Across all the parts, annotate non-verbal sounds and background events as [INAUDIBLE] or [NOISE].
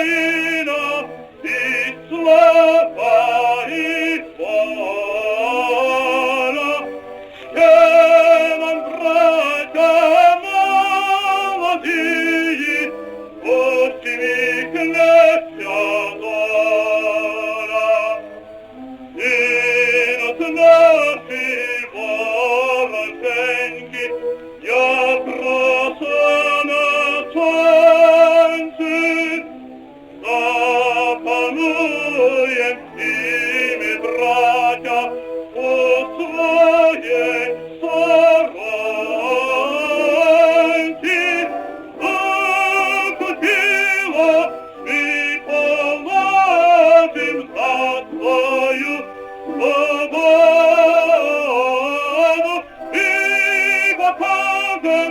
Israel. запануєм і ми, браття, у своєй соромці. Окупіло і поладим за твою свободу. І попадем,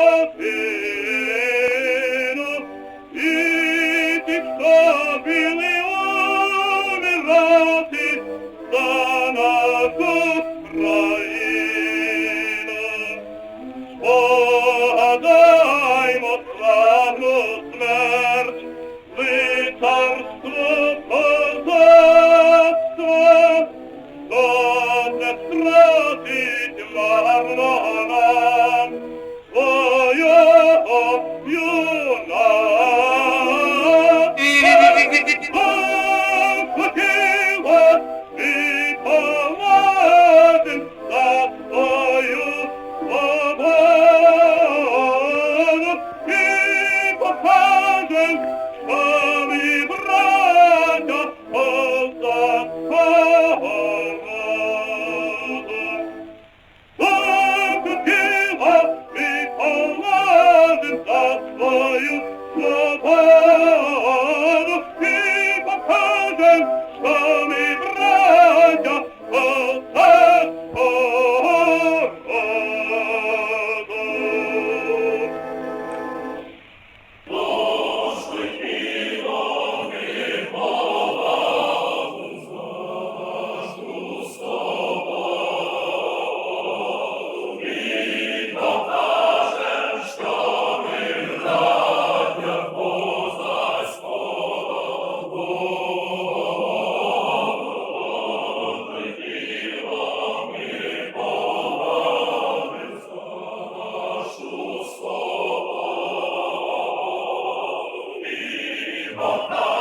царство козацтва, то не втратить марно свого юнака. [LAUGHS] não